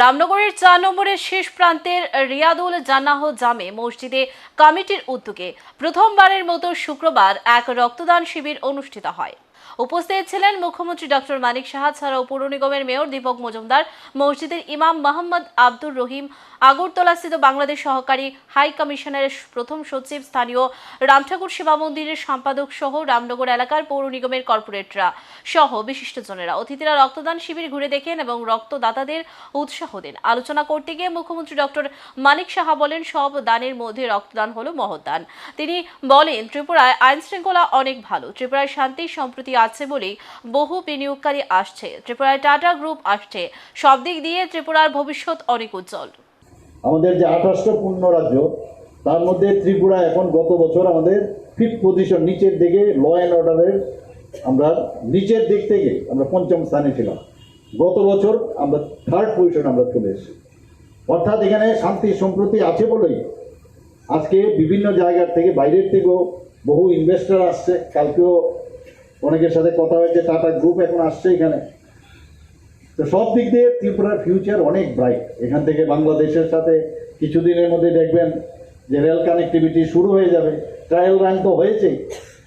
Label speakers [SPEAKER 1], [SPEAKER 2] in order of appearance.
[SPEAKER 1] রামনগরের চার নম্বরের শেষ প্রান্তের রিয়াদুল জান্নাহ জামে মসজিদে কমিটির উদ্যোগে প্রথমবারের মতো শুক্রবার এক রক্তদান শিবির অনুষ্ঠিত হয়। উপস্থিত ছিলেন মুখ্যমন্ত্রী ডক্টর মানিক সাহা ছাড়াও পৌর নিগমের মেয়র দীপক মজুমদার, মসজিদের ইমাম মোহাম্মদ আব্দুর রহিম, আগরতলাস্থিত বাংলাদেশ সহকারী হাই কমিশনারের প্রথম সচিব, স্থানীয় রামঠাকুর সেবা মন্দিরের সম্পাদক সহ রামনগর এলাকার পৌর নিগমের কর্পোরেটরা সহ বিশিষ্টজনেরা। অতিথিরা রক্তদান শিবির ঘুরে দেখেন এবং রক্তদাতাদের উৎসাহ দেন। আলোচনা করতে গিয়ে মুখ্যমন্ত্রী ডক্টর মানিক সাহা বলেন, সব দানের মধ্যে রক্তদান হলো মহৎ দান। তিনি বলেন, ত্রিপুরায় আইন শৃঙ্খলা অনেক ভালো। ত্রিপুরায় শান্তি, সম্প্রতি আছে বলেই বহু বিনিয়োগকারী আসছে। ত্রিপুরায় টাটা গ্রুপ আসছে। সব দিক দিয়ে ত্রিপুরার ভবিষ্যৎ অনেক উজ্জ্বল।
[SPEAKER 2] আমাদের যে আঠাশটা পূর্ণ রাজ্য, তার মধ্যে ত্রিপুরা এখন গত বছর আমাদের ফিফথ পজিশন নিচের দিকে ল অ্যান্ড অর্ডারের আমরা নিচের দিক থেকে আমরা পঞ্চম স্থানে ছিলাম। গত বছর আমরা থার্ড পজিশন আমরা চলে এসেছি। অর্থাৎ এখানে শান্তি সম্প্রতি আছে বলেই আজকে বিভিন্ন জায়গার থেকে বাইরের থেকেও বহু ইনভেস্টর আসছে। কালকেও অনেকের সাথে কথা হয়েছে, টাটা গ্রুপ এখন আসছে এখানে। তো সব দিক দিয়ে ত্রিপুরার ফিউচার অনেক ব্রাইট এখান থেকে বাংলাদেশের সাথে কিছুদিনের মধ্যে দেখবেন যে রেল কানেক্টিভিটি শুরু হয়ে যাবে। ট্রায়াল রান তো হয়েছেই।